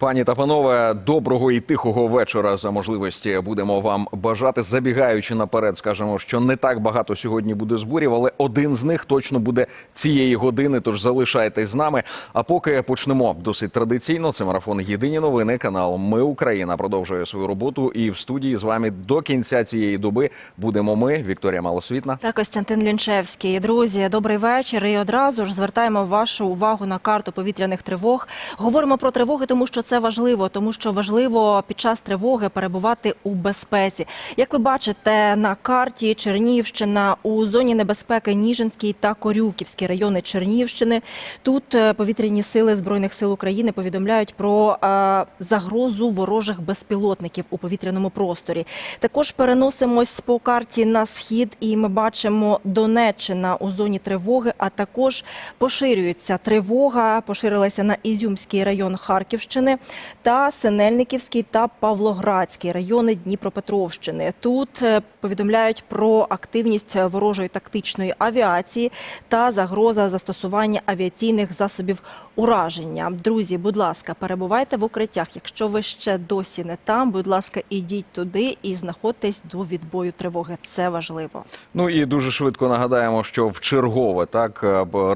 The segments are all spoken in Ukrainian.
Пані та панове, доброго і тихого вечора за можливості будемо вам бажати. Забігаючи наперед, скажемо, що не так багато сьогодні буде зборів, але один з них точно буде цієї години. Тож залишайтесь з нами. А поки почнемо досить традиційно. Це марафон Єдині новини. Канал Ми Україна продовжує свою роботу. І в студії з вами до кінця цієї доби будемо ми, Вікторія Малосвітна. Та Костянтин Лінчевський. Друзі, добрий вечір. І одразу ж звертаємо вашу увагу на карту повітряних тривог. Говоримо про тривоги, тому що це важливо, тому що важливо під час тривоги перебувати у безпеці. Як ви бачите на карті Чернігівщина у зоні небезпеки Ніжинський та Корюківський райони Чернігівщини. Тут е, повітряні сили збройних сил України повідомляють про е, загрозу ворожих безпілотників у повітряному просторі. Також переносимось по карті на схід, і ми бачимо Донеччина у зоні тривоги. А також поширюється тривога, поширилася на Ізюмський район Харківщини та Синельниківський та Павлоградський райони Дніпропетровщини. Тут е, повідомляють про активність ворожої тактичної авіації та загроза застосування авіаційних засобів ураження. Друзі, будь ласка, перебувайте в укриттях. Якщо ви ще досі не там, будь ласка, ідіть туди і знаходьтесь до відбою тривоги. Це важливо. Ну і дуже швидко нагадаємо, що в чергове так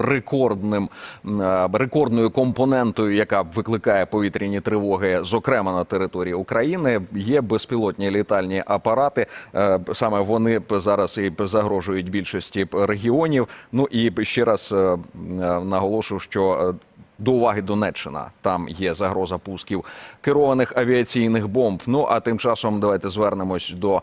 рекордним рекордною компонентою, яка викликає повітряні тривоги, зокрема на території України, є безпілотні літальні апарати. Е, Саме вони зараз і загрожують більшості регіонів. Ну і ще раз е, м, наголошую, що е, до уваги Донеччина. Там є загроза пусків керованих авіаційних бомб. Ну а тим часом давайте звернемось до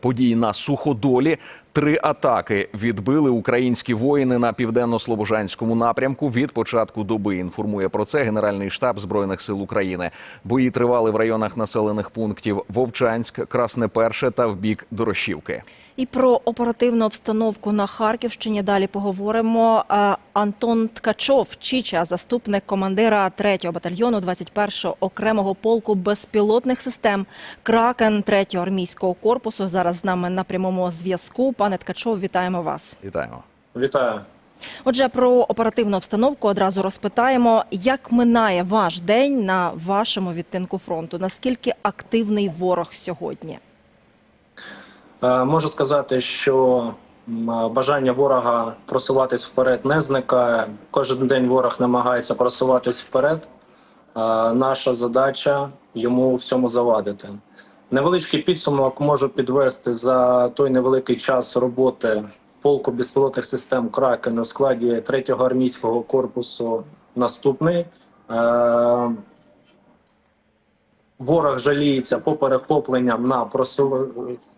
подій на суходолі. Три атаки відбили українські воїни на південно-слобожанському напрямку. Від початку доби інформує про це Генеральний штаб збройних сил України. Бої тривали в районах населених пунктів Вовчанськ, Красне Перше та в бік Дорошівки. І про оперативну обстановку на Харківщині далі поговоримо. Е, Антон Ткачов, Чіча, заступник командира 3-го батальйону 21-го окремого полку безпілотних систем Кракен 3-го армійського корпусу. Зараз з нами на прямому зв'язку. Пане Ткачов, вітаємо вас. Вітаємо. Вітаю. Отже, про оперативну обстановку одразу розпитаємо, як минає ваш день на вашому відтинку фронту? Наскільки активний ворог сьогодні? Е, Можу сказати, що бажання ворога просуватись вперед не зникає. Кожен день ворог намагається просуватись вперед. Е, Наша задача йому в цьому завадити. Невеличкий підсумок можу підвести за той невеликий час роботи полку безпілотних систем Кракен у складі 3-го армійського корпусу. Наступний. Е, Ворог жаліється по перехопленням на просу...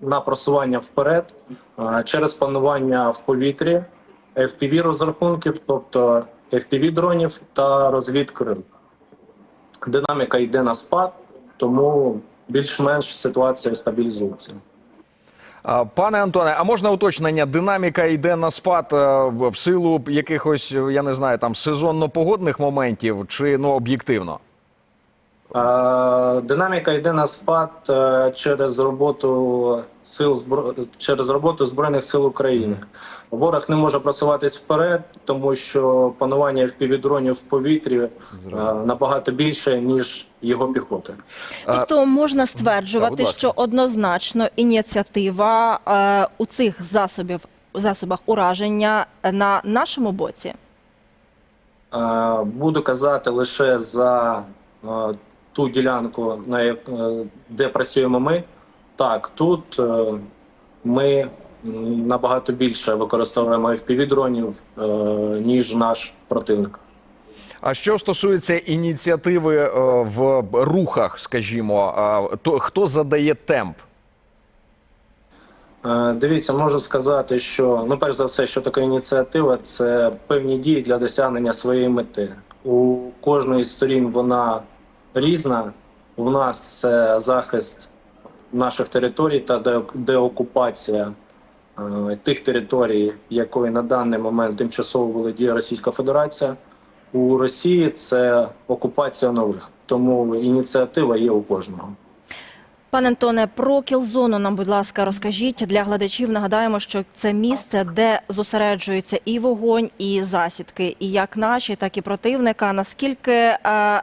на просування вперед е, через панування в повітрі, FPV розрахунків, тобто FPV дронів та розвідкрил. Динаміка йде на спад, тому більш-менш ситуація стабілізується. Пане Антоне, а можна уточнення? Динаміка йде на спад е, в силу якихось, я не знаю, там сезонно-погодних моментів чи ну об'єктивно? Е, Динаміка йде на спад е, через роботу сил збро... через роботу збройних сил України. Ворог не може просуватись вперед, тому що панування впівдронів в повітрі е, набагато більше ніж його піхоти. Тобто можна стверджувати, ласка. що однозначно ініціатива е, у цих засобів засобах ураження на нашому боці. Е, Буду казати лише за ту ділянку, на як- е, де працюємо ми. Так, тут е, ми набагато більше використовуємо FPV-дронів, е, ніж наш противник. А що стосується ініціативи в рухах, скажімо, то хто задає темп? Дивіться, можу сказати, що ну, перш за все, що таке ініціатива, це певні дії для досягнення своєї мети. У кожної з сторін вона різна. У нас це захист наших територій та деокупація е, тих територій, якої на даний момент тимчасово володіє Російська Федерація. У Росії це окупація нових, тому ініціатива є у кожного. Пане Антоне, про кілзону нам, будь ласка, розкажіть для глядачів. Нагадаємо, що це місце, де зосереджується і вогонь, і засідки, і як наші, так і противника. Наскільки е,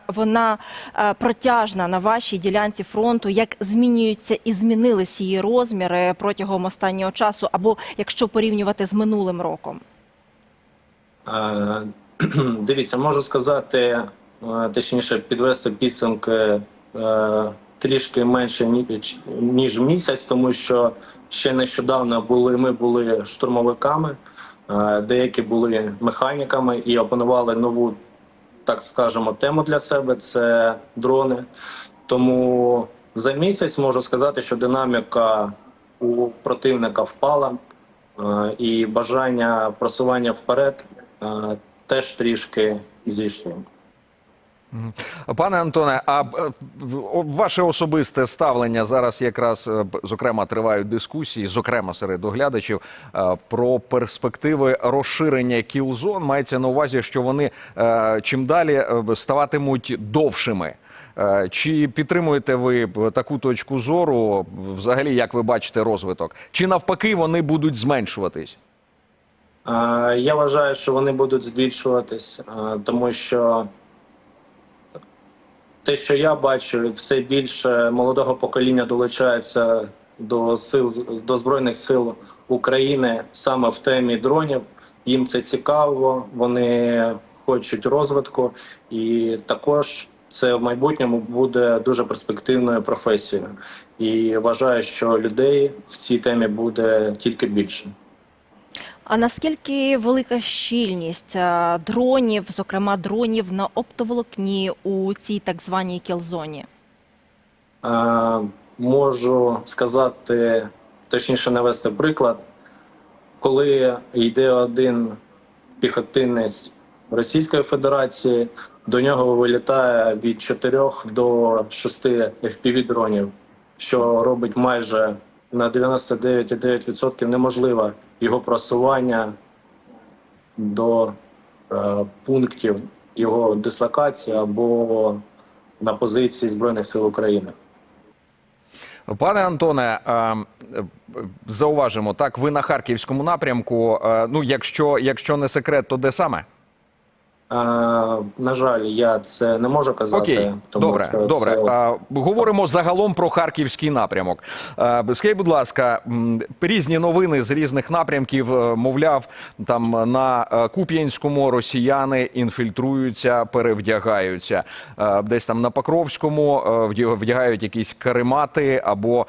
вона е, протяжна на вашій ділянці фронту? Як змінюються і змінились її розміри протягом останнього часу, або якщо порівнювати з минулим роком? Е, Дивіться, можу сказати, е, точніше, підвести підсумки е, трішки менше ні- ніж місяць, тому що ще нещодавно були ми були штурмовиками, е, деякі були механіками і опанували нову, так скажемо, тему для себе це дрони. Тому за місяць можу сказати, що динаміка у противника впала, е, і бажання просування вперед е, теж трішки зійшло. Пане Антоне, а е, ваше особисте ставлення зараз якраз е, зокрема тривають дискусії, зокрема серед оглядачів, е, про перспективи розширення кілзон. Мається на увазі, що вони чим далі ставатимуть довшими. Чи підтримуєте ви таку точку зору? Взагалі, як ви бачите розвиток? Чи навпаки вони будуть зменшуватись? Я вважаю, що вони будуть збільшуватись, тому що те, що я бачу, все більше молодого покоління долучається до сил до збройних сил України саме в темі дронів. Їм це цікаво, вони хочуть розвитку, і також це в майбутньому буде дуже перспективною професією. І вважаю, що людей в цій темі буде тільки більше. А наскільки велика щільність е, дронів, зокрема дронів на оптоволокні у цій так званій кілзоні? Е, можу сказати, точніше навести приклад, коли йде один піхотинець Російської Федерації, до нього вилітає від 4 до 6 fpv дронів, що робить майже на 99,9% неможливе його просування до е, пунктів його дислокації або на позиції Збройних сил України. Пане Антоне, е, е, зауважимо, так, ви на харківському напрямку. Е, Ну, якщо, якщо не секрет, то де саме? На жаль, я це не можу казати. Окей, тому добре, що добре. це- А, говоримо загалом про харківський напрямок. Скажіть, будь ласка, різні новини з різних напрямків, е, мовляв, там на е, Куп'янському росіяни інфільтруються, перевдягаються. Десь там на Покровському е, вдягають якісь каремати або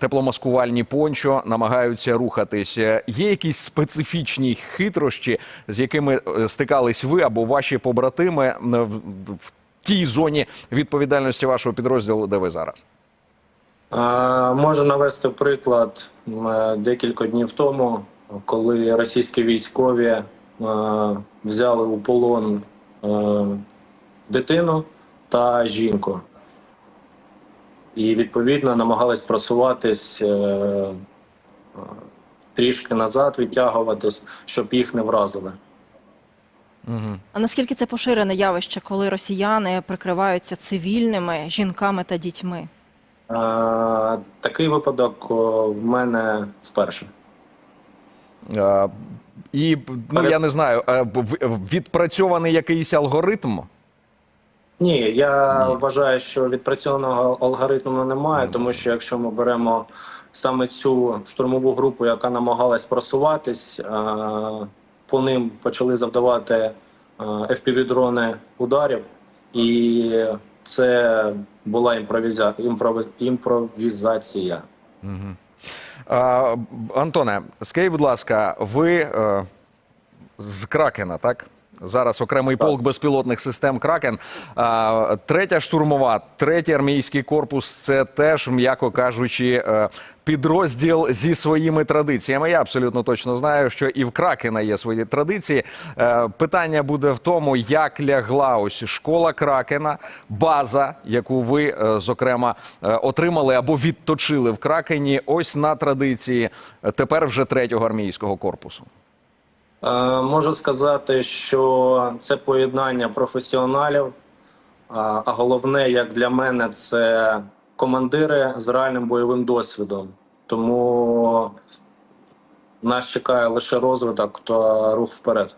тепломаскувальні пончо, намагаються рухатись. Є якісь специфічні хитрощі, з якими стикались ви або ваші побратими е, в- тій зоні відповідальності вашого підрозділу, де ви зараз? Е, можу навести приклад е, декілька днів тому, коли російські військові взяли у полон дитину та жінку. І відповідно намагались просуватись трішки назад, відтягуватись, щоб їх не вразили. Угу. А наскільки це поширене явище, коли росіяни прикриваються цивільними жінками та дітьми? Е, такий випадок о, в мене вперше. Е, І ну я не знаю, е, в- відпрацьований якийсь алгоритм. Ні, я Ні. вважаю, що відпрацьованого алгоритму немає, тому що якщо ми беремо саме цю штурмову групу, яка намагалась просуватись, е, по ним почали завдавати FPV-дрони ударів, і це була імпровіза... імпровіз- імпровізація. Угу. А, Антоне, скажіть, будь ласка, ви е, з Кракена, так? Зараз окремий Так. полк безпілотних систем Кракен. А, третя штурмова, третій армійський корпус це теж, м'яко кажучи, е, підрозділ зі своїми традиціями. Я абсолютно точно знаю, що і в Кракена є свої традиції. Е, питання буде в тому, як лягла ось школа Кракена, база, яку ви, е, зокрема, отримали або відточили в Кракені, ось на традиції тепер вже третього армійського корпусу. Е, Можу сказати, що це поєднання професіоналів, а а головне, як для мене, це командири з реальним бойовим досвідом. Тому нас чекає лише розвиток та рух вперед.